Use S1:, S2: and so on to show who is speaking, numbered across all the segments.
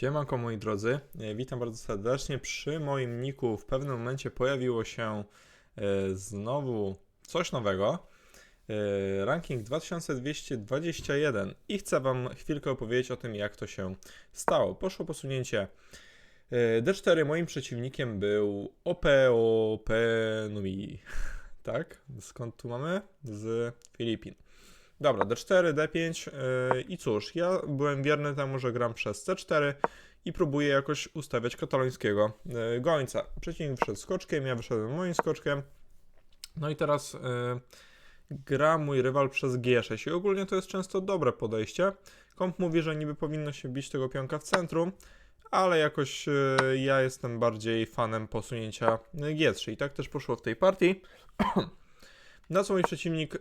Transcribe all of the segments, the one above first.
S1: Siemanko moi drodzy, E, witam bardzo serdecznie. Przy moim niku w pewnym momencie pojawiło się e, znowu coś nowego. E, ranking 2221 i chcę wam chwilkę opowiedzieć o tym jak to się stało. Poszło posunięcie e, D4, moim przeciwnikiem był OPO Penui. Tak? Skąd tu mamy? Z Filipin. Dobra, D4, D5 yy, i cóż, ja byłem wierny temu, że gram przez C4 i próbuję jakoś ustawiać katalońskiego yy, gońca. Przeciwnik wszedł skoczkiem, ja wyszedłem moim skoczkiem. No i teraz yy, gra mój rywal przez G6 i ogólnie to jest często dobre podejście. Komp mówi, że niby powinno się bić tego pionka w centrum, ale jakoś ja jestem bardziej fanem posunięcia G3 i tak też poszło w tej partii. Na co mój przeciwnik y,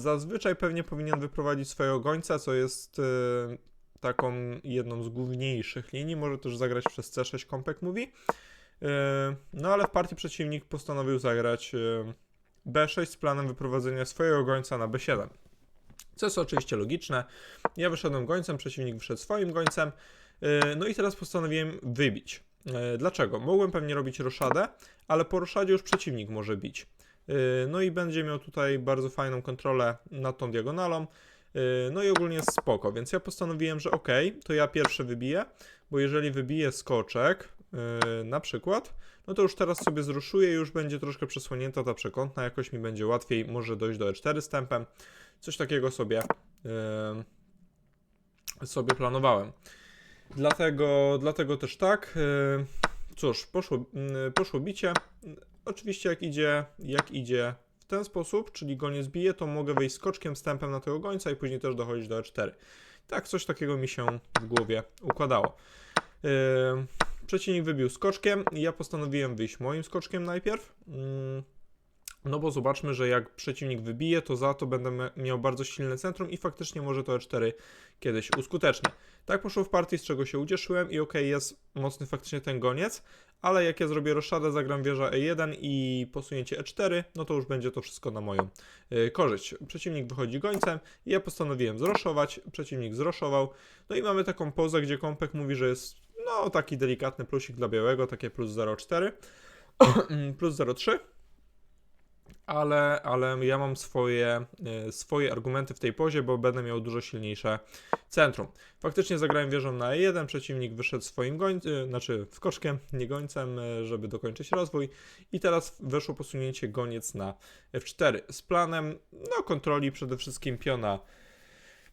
S1: zazwyczaj pewnie powinien wyprowadzić swojego gońca, co jest y, taką jedną z główniejszych linii. Może też zagrać przez C6 kompek mówi. Y, no ale w partii przeciwnik postanowił zagrać y, B6 z planem wyprowadzenia swojego gońca na B7. Co jest oczywiście logiczne. Ja wyszedłem gońcem, przeciwnik wyszedł swoim gońcem. Y, no i teraz postanowiłem wybić. Y, Dlaczego? Mogłem pewnie robić roszadę, ale po roszadzie już przeciwnik może bić. Yy, No i będzie miał tutaj bardzo fajną kontrolę nad tą diagonalą. Yy, No i ogólnie jest spoko, więc ja postanowiłem, że ok, to ja pierwszy wybiję, bo jeżeli wybiję skoczek, yy, na przykład, no to już teraz sobie zruszuję już będzie troszkę przesłonięta ta przekątna, jakoś mi będzie łatwiej może dojść do E4 z tempem. Coś takiego sobie, sobie planowałem. Dlatego, dlatego też tak. Cóż, poszło, poszło bicie. Oczywiście jak idzie, jak idzie w ten sposób, czyli go nie zbije, to mogę wejść skoczkiem stępem na tego gońca i później też dochodzić do E4. Tak, coś takiego mi się w głowie układało. Yy, przeciwnik wybił skoczkiem, ja postanowiłem wyjść moim skoczkiem najpierw. Yy, no bo zobaczmy, że jak przeciwnik wybije, to za to będę mia- miał bardzo silne centrum i faktycznie może to E4 kiedyś uskutecznię. Tak poszło w partii, z czego się ucieszyłem i okej, jest mocny faktycznie ten goniec, ale jak ja zrobię roszadę, zagram wieża E1 i posunięcie E4, no to już będzie to wszystko na moją y, korzyść. Przeciwnik wychodzi gońcem ja postanowiłem zroszować, przeciwnik zroszował, no i mamy taką pozę, gdzie kompek mówi, że jest no taki delikatny plusik dla białego, takie plus 0,4, plus 0,3 ale, ale ja mam swoje, y, swoje argumenty w tej pozie, bo będę miał dużo silniejsze centrum. Faktycznie zagrałem wieżą na E1, przeciwnik wyszedł swoim gońcem, znaczy skoczkiem, nie gońcem, y, żeby dokończyć rozwój i teraz weszło posunięcie goniec na F4 z planem no, kontroli przede wszystkim piona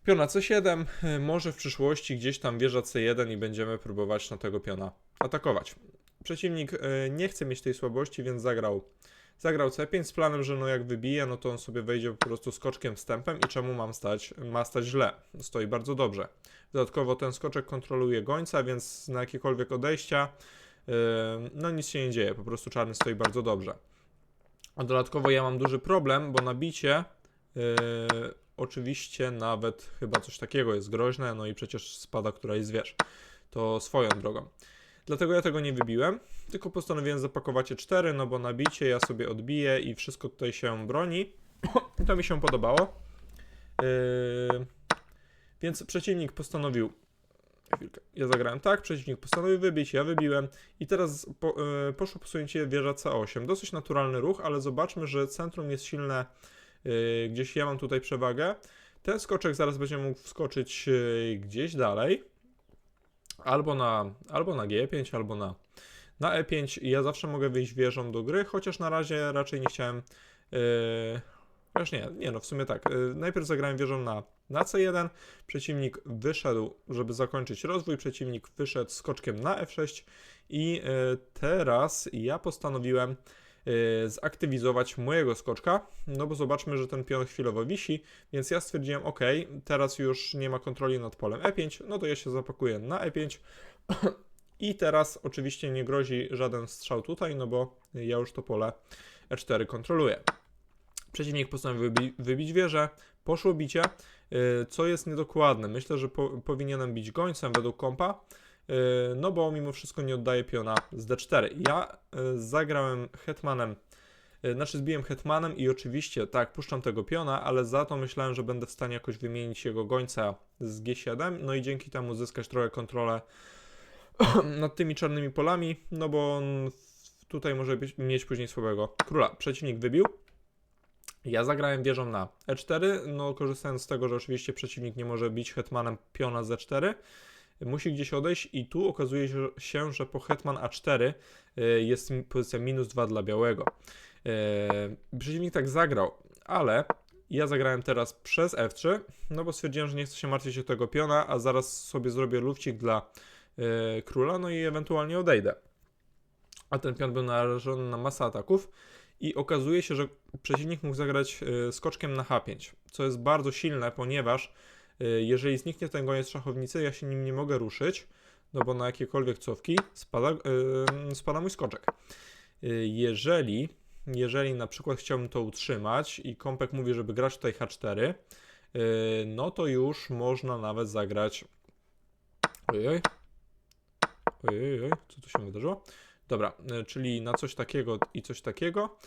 S1: piona C7, y, może w przyszłości gdzieś tam wieża C1 i będziemy próbować na tego piona atakować. Przeciwnik nie chce mieć tej słabości, więc zagrał Zagrał C5 z planem, że no jak wybije, no to on sobie wejdzie po prostu skoczkiem wstępem i czemu mam stać? Ma stać źle. Stoi bardzo dobrze. Dodatkowo ten skoczek kontroluje gońca, więc na jakiekolwiek odejścia yy, no nic się nie dzieje, po prostu czarny stoi bardzo dobrze. A dodatkowo ja mam duży problem, bo na bicie yy, oczywiście nawet chyba coś takiego jest groźne, no i przecież spada któraś z wież. To swoją drogą. Dlatego ja tego nie wybiłem, tylko postanowiłem zapakować E4, no bo na bicie ja sobie odbiję i wszystko tutaj się broni. To mi się podobało. Yy, więc przeciwnik postanowił. Chwilkę. Ja zagrałem tak, przeciwnik postanowił wybić, ja wybiłem i teraz po, yy, poszło posunięcie wieża C8. Dosyć naturalny ruch, ale zobaczmy, że centrum jest silne. Yy, gdzieś ja mam tutaj przewagę. Ten skoczek zaraz będzie mógł wskoczyć yy, gdzieś dalej. Albo na, albo na G5, albo na, na E5. I ja zawsze mogę wyjść wieżą do gry, chociaż na razie raczej nie chciałem. Yy, chociaż nie, nie, no w sumie tak. Yy, najpierw zagrałem wieżą na, na C1. Przeciwnik wyszedł, żeby zakończyć rozwój. Przeciwnik wyszedł skoczkiem na F6. I yy, teraz ja postanowiłem zaktywizować mojego skoczka, no bo zobaczmy, że ten pion chwilowo wisi, więc ja stwierdziłem, ok, teraz już nie ma kontroli nad polem E5, no to ja się zapakuję na E5 i teraz oczywiście nie grozi żaden strzał tutaj, no bo ja już to pole E4 kontroluję. Przeciwnik postanowił wybi- wybić wieżę, poszło bicie, yy, co jest niedokładne. Myślę, że po- powinienem bić gońcem według kompa, no bo mimo wszystko nie oddaje piona z D4. Ja yy, zagrałem hetmanem, yy, znaczy zbiłem hetmanem i oczywiście tak, puszczam tego piona, ale za to myślałem, że będę w stanie jakoś wymienić jego gońca z G7, no i dzięki temu zyskać trochę kontrolę nad tymi czarnymi polami, no bo on tutaj może być, mieć później słabego króla. Przeciwnik wybił. Ja zagrałem wieżą na e4, no korzystając z tego, że oczywiście przeciwnik nie może bić hetmanem piona z e4, musi gdzieś odejść i tu okazuje się, że po hetman a4 y, jest pozycja minus 2 dla białego. Y, Przeciwnik tak zagrał, ale ja zagrałem teraz przez f3, no bo stwierdziłem, że nie chcę się martwić o tego piona, a zaraz sobie zrobię lufcik dla y, króla, no i ewentualnie odejdę. A ten pion był narażony na masę ataków i okazuje się, że przeciwnik mógł zagrać skoczkiem na h5, co jest bardzo silne, ponieważ jeżeli zniknie ten goniec szachownicy, ja się nim nie mogę ruszyć, no bo na jakiekolwiek cofki spada, y, spada mój skoczek. Y, Jeżeli, jeżeli na przykład chciałbym to utrzymać i kompek mówi, żeby grać tutaj h4, y, no to już można nawet zagrać. Ojej. Ojej, ojej, co tu się wydarzyło? Dobra, y, czyli na coś takiego i coś takiego.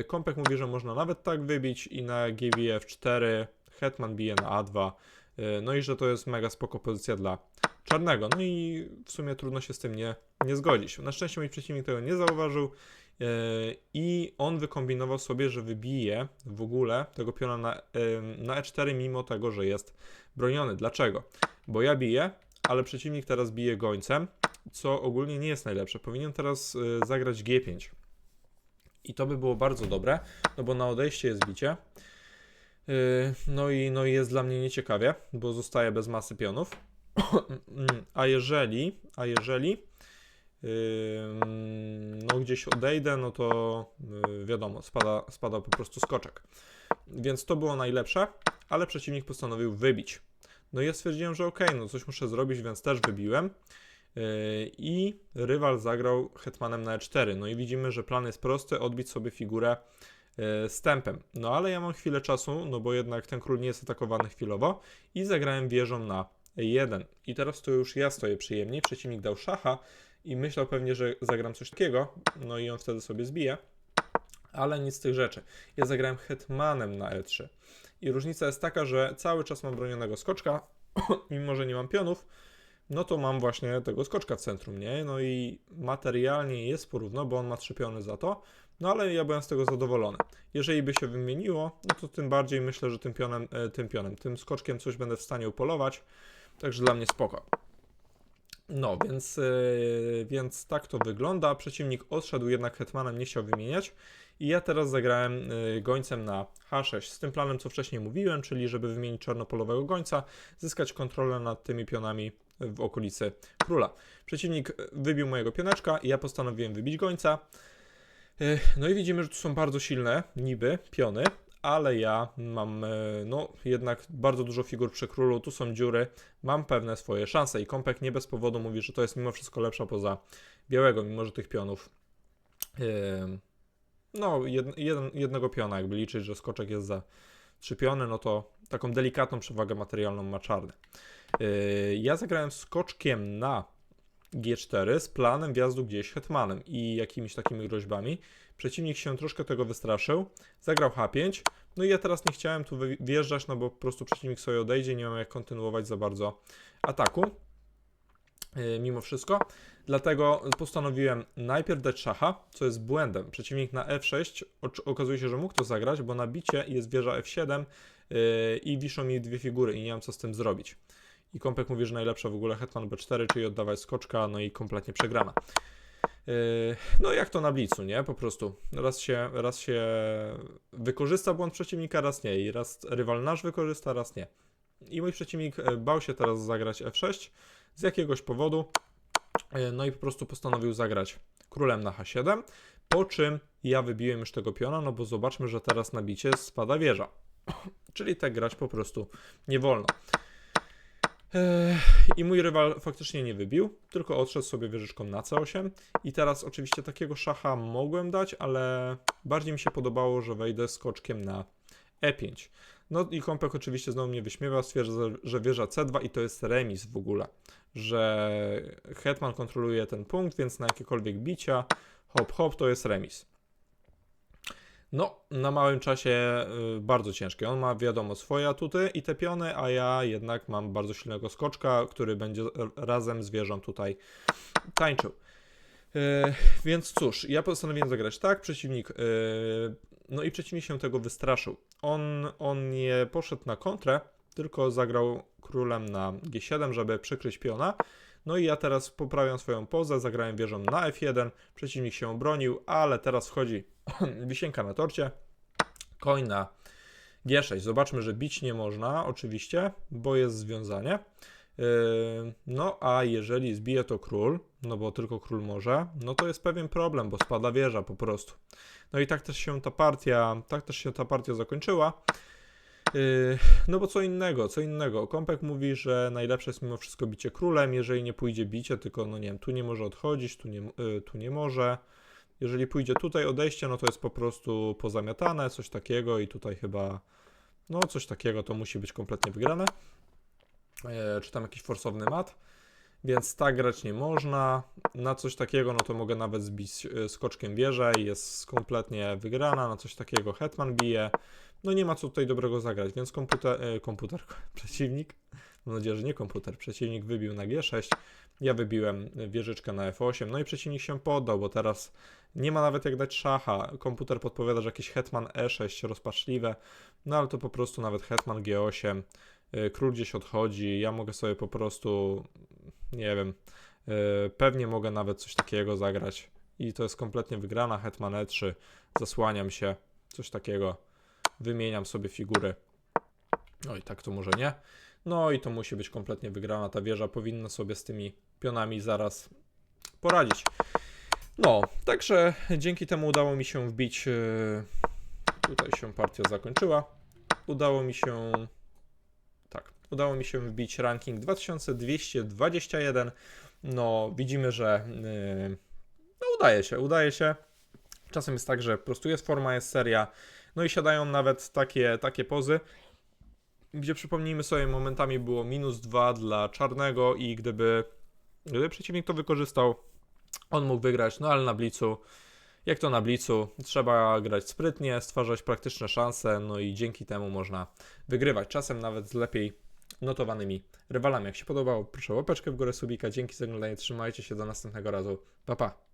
S1: Y, Kompek mówi, że można nawet tak wybić i na GBF4 Hetman bije na A2. y, No i że to jest mega spoko pozycja dla czarnego. No i w sumie trudno się z tym nie, nie zgodzić. Na szczęście mój przeciwnik tego nie zauważył yy, i on wykombinował sobie, że wybije w ogóle tego piona na, yy, na E4 mimo tego, że jest broniony. Dlaczego? Bo ja biję, ale przeciwnik teraz bije gońcem, co ogólnie nie jest najlepsze. Powinien teraz zagrać G5. I to by było bardzo dobre, no bo na odejście jest bicie. Yy, No i, no i jest dla mnie nieciekawie, bo zostaje bez masy pionów. A jeżeli, a jeżeli no gdzieś odejdę, no to yy, wiadomo, spada, spada po prostu skoczek. Więc to było najlepsze, ale przeciwnik postanowił wybić. No i ja stwierdziłem, że okej, no coś muszę zrobić, więc też wybiłem. Yy, I rywal zagrał hetmanem na e4. No i widzimy, że plan jest prosty, odbić sobie figurę z tempem. No ale ja mam chwilę czasu, no bo jednak ten król nie jest atakowany chwilowo i zagrałem wieżą na e1. I teraz to już ja stoję przyjemniej, przeciwnik dał szacha i myślał pewnie, że zagram coś takiego, no i on wtedy sobie zbije. Ale nic z tych rzeczy. Ja zagrałem hetmanem na e3. I różnica jest taka, że cały czas mam bronionego skoczka, mimo że nie mam pionów, no to mam właśnie tego skoczka w centrum, nie? No i materialnie jest porówno, bo on ma trzy piony za to, no ale ja byłem z tego zadowolony. Jeżeli by się wymieniło, no to tym bardziej myślę, że tym pionem, e, tym pionem, tym skoczkiem coś będę w stanie upolować, także dla mnie spoko. No, więc, yy, więc tak to wygląda. Przeciwnik odszedł, jednak hetmanem nie chciał wymieniać. I ja teraz zagrałem yy, gońcem na H6 z tym planem, co wcześniej mówiłem, czyli żeby wymienić czarnopolowego gońca, zyskać kontrolę nad tymi pionami w okolicy króla. Przeciwnik wybił mojego pioneczka i ja postanowiłem wybić gońca. No i widzimy, że tu są bardzo silne niby piony, ale ja mam e, no jednak bardzo dużo figur przy królu, tu są dziury, mam pewne swoje szanse i Kompek nie bez powodu mówi, że to jest mimo wszystko lepsza poza białego, mimo że tych pionów no jednego piona jakby liczyć, że skoczek jest za trzy piony, no to taką delikatną przewagę materialną ma czarny. Yy, Ja zagrałem skoczkiem na G4 z planem wjazdu gdzieś hetmanem i jakimiś takimi groźbami. Przeciwnik się troszkę tego wystraszył, zagrał H5. No i ja teraz nie chciałem tu wjeżdżać, no bo po prostu przeciwnik sobie odejdzie, nie mam jak kontynuować za bardzo ataku. Yy, mimo wszystko. Dlatego postanowiłem najpierw dać szacha, co jest błędem. Przeciwnik na F6 oczy- okazuje się, że mógł to zagrać, bo na bicie jest wieża F7 yy, i wiszą mi dwie figury i nie mam co z tym zrobić. I Kompek mówi, że najlepsza w ogóle hetman B4, czyli oddawać skoczka, no i kompletnie przegrana. Yy, No jak to na blicu, nie? Po prostu raz się, raz się wykorzysta błąd przeciwnika, raz nie. I raz rywal nasz wykorzysta, raz nie. I mój przeciwnik e, bał się teraz zagrać F6 z jakiegoś powodu. E, No i po prostu postanowił zagrać królem na H7, po czym ja wybiłem już tego piona, no bo zobaczmy, że teraz na bicie spada wieża. Czyli tak grać po prostu nie wolno. I mój rywal faktycznie nie wybił, tylko odszedł sobie wieżyczką na C8. I teraz oczywiście takiego szacha mogłem dać, ale bardziej mi się podobało, że wejdę skoczkiem na E5. No i Kompek oczywiście znowu mnie wyśmiewał, stwierdza, że wieża C2 i to jest remis w ogóle, że hetman kontroluje ten punkt, więc na jakiekolwiek bicia, hop hop, to jest remis. No, na małym czasie y, bardzo ciężkie. On ma wiadomo swoje atuty i te piony, a ja jednak mam bardzo silnego skoczka, który będzie razem z wieżą tutaj tańczył. E, więc cóż, ja postanowiłem zagrać tak, przeciwnik. e, no i przeciwnik się tego wystraszył. On, on nie poszedł na kontrę, tylko zagrał królem na G7, żeby przykryć piona. No i ja teraz poprawiam swoją pozę, zagrałem wieżą na F1, przeciwnik się obronił, ale teraz wchodzi wisienka na torcie, koń na G6. Zobaczmy, że bić nie można, oczywiście, bo jest związanie. Yy, No, a jeżeli zbije to król, no bo tylko król może, no to jest pewien problem, bo spada wieża po prostu. No i tak też się ta partia, tak też się ta partia zakończyła. Yy, No bo co innego, co innego. Kąpek mówi, że najlepsze jest mimo wszystko bicie królem, jeżeli nie pójdzie bicie, tylko no nie wiem, tu nie może odchodzić, tu nie, yy, tu nie może. Jeżeli pójdzie tutaj odejście, no to jest po prostu pozamiatane, coś takiego i tutaj chyba, no coś takiego to musi być kompletnie wygrane. E, czy tam jakiś forsowny mat. Więc tak grać nie można. Na coś takiego, no to mogę nawet zbić skoczkiem wieżę jest kompletnie wygrana. Na coś takiego hetman bije. No nie ma co tutaj dobrego zagrać, więc komputer, e, komputer, przeciwnik, mam nadzieję, że nie komputer, przeciwnik wybił na G6, ja wybiłem wieżyczkę na F8, no i przeciwnik się poddał, bo teraz nie ma nawet jak dać szacha. Komputer podpowiada, że jakiś hetman E6 rozpaczliwe, no ale to po prostu nawet hetman G8, y, król gdzieś odchodzi, ja mogę sobie po prostu, nie wiem, pewnie mogę nawet coś takiego zagrać. I to jest kompletnie wygrana, hetman E3, zasłaniam się, coś takiego, wymieniam sobie figury. No i tak to może nie. No i to musi być kompletnie wygrana. Ta wieża powinna sobie z tymi pionami zaraz poradzić. No, także dzięki temu udało mi się wbić. yy, Tutaj się partia zakończyła. Udało mi się. Tak, udało mi się wbić ranking 2221. No, widzimy, że. yy, No, udaje się, udaje się. Czasem jest tak, że po prostu jest forma, jest seria. No i siadają nawet takie, takie pozy, gdzie przypomnijmy sobie, momentami było minus 2 dla czarnego i gdyby, gdyby przeciwnik to wykorzystał, on mógł wygrać, no ale na blicu, jak to na blicu, trzeba grać sprytnie, stwarzać praktyczne szanse, no i dzięki temu można wygrywać, czasem nawet z lepiej notowanymi rywalami. Jak się podobało, proszę łapeczkę w górę subika, dzięki za oglądanie, trzymajcie się, do następnego razu, pa pa!